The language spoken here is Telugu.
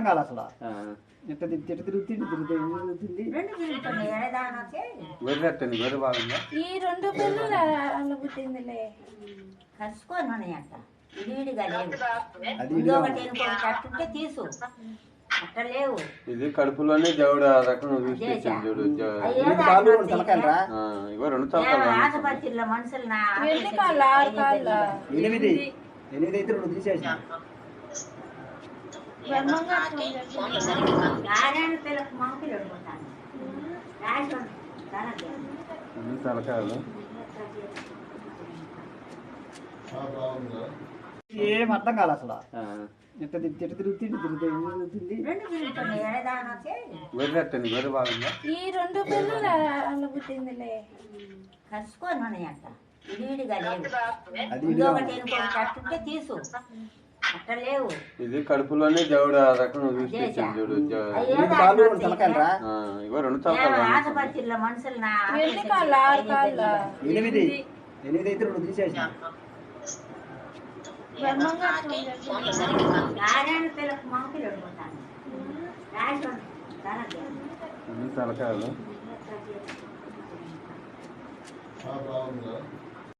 కాదు అసలు. ఆ, ఎట్ట తిరిగి ఎట్ట తిరుగుతుంది తిరుగుతుంది బాగుందా ఈ రెండు పిల్లలు అలా పుట్టిందిలే. కలుసుకొని ఉన్నాయంట విడివిడిగా లేవు. అది ఇంకొకటి ఇంకొకటి అట్టుంటే తీసు. అట్ట లేవు. ఇది కడుపులోనే దేవుడు ఆ రకం చూడు రెండు మనుషులు ఎనిమిది. ఎనిమిది అయితే రెండు తీసేసిన. తలకాయలు ఏం అర్థం కాదు అసలు. తిరిగి ఎట్ట తిరుగుతుంది తిరుగుతుంది ఎట్టండి గొర్రె బాగుందా ఈ రెండు పిల్లలు అలా పుట్టిందిలే. కలుసుకొని ఉన్నాయంట అది తీసు. ఇది కడుపులోనే దేవుడు ఆ రకం చూడు రెండు ఇగో తలకాయలు ఎనిమిది. ఎనిమిది. అయితే రెండు తీసేసిన.